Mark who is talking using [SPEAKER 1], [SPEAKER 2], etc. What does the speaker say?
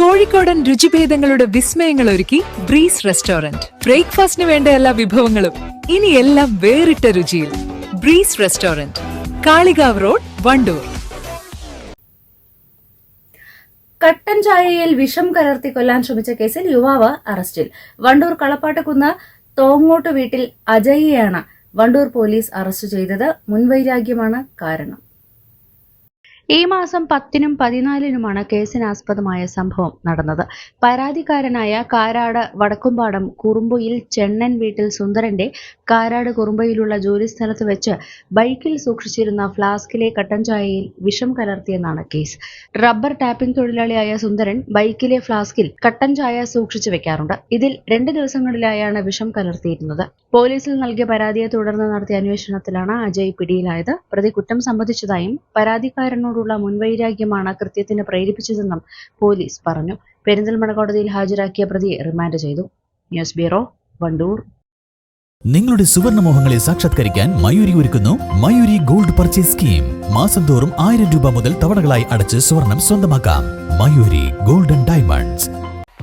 [SPEAKER 1] കോഴിക്കോടൻ രുചിഭേദങ്ങളുടെ വിസ്മയങ്ങൾ ഒരുക്കി breeze restaurant. ബ്രേക്ക്ഫാസ്റ്റിന് വേണ്ട എല്ലാ വിഭവങ്ങളും ഇനി എല്ലാം വേറിട്ട രുചിയിൽ. Breeze restaurant Kalikavu road Wandoor.
[SPEAKER 2] കട്ടൻ ചായയിൽ വിഷം കലർത്തി കൊല്ലാൻ ശ്രമിച്ച കേസിൽ യുവാവ് അറസ്റ്റിൽ. വണ്ടൂർ കളപ്പാട്ടക്കുന്ന് തോങ്ങോട്ട് വീട്ടിൽ അജയ്യെയാണ് വണ്ടൂർ പോലീസ് അറസ്റ്റ് ചെയ്തത്. മുൻവൈരാഗ്യമാണ് കാരണം.
[SPEAKER 3] ഈ മാസം പത്തിനും പതിനാലിനുമാണ് കേസിനാസ്പദമായ സംഭവം നടന്നത്. പരാതിക്കാരനായ കാരാട് വടക്കുംപാടം കുറുമ്പൊയിൽ ചെണ്ണൻ വീട്ടിൽ സുന്ദരന്റെ കാരാട് കുറുമ്പയിലുള്ള ജോലിസ്ഥലത്ത് വെച്ച് ബൈക്കിൽ സൂക്ഷിച്ചിരുന്ന ഫ്ലാസ്കിലെ കട്ടൻചായയിൽ വിഷം കലർത്തിയെന്നാണ് കേസ്. റബ്ബർ ടാപ്പിംഗ് തൊഴിലാളിയായ സുന്ദരൻ ബൈക്കിലെ ഫ്ലാസ്കിൽ കട്ടൻചായ സൂക്ഷിച്ചു വെക്കാറുണ്ട്. ഇതിൽ രണ്ട് ദിവസങ്ങളിലായാണ് വിഷം കലർത്തിയിരുന്നത്. പോലീസിൽ നൽകിയ പരാതിയെ തുടർന്ന് നടത്തിയ അന്വേഷണത്തിലാണ് അജയ് പിടിയിലായത്. പ്രതി കുറ്റം സമ്മതിച്ചതായും പരാതിക്കാരനോടുള്ള മുൻവൈരാഗ്യമാണ് കൃത്യത്തിന് പ്രേരിപ്പിച്ചതെന്നും പോലീസ് പറഞ്ഞു. പെരിന്തൽമണ്ണ കോടതിയിൽ ഹാജരാക്കിയ പ്രതിയെ റിമാൻഡ് ചെയ്തു. News bureau Wandoor.
[SPEAKER 4] നിങ്ങളുടെ സുവർണ മോഹങ്ങളെ സാക്ഷാത്കരിക്കാൻ മയൂരി ഒരുക്കുന്നു മയൂരി ഗോൾഡ് പർച്ചേസ് സ്കീം. മാസം തോറും ആയിരം രൂപ മുതൽ തവണകളായി അടച്ച് സ്വർണം സ്വന്തമാക്കാം. Mayuri golden diamonds.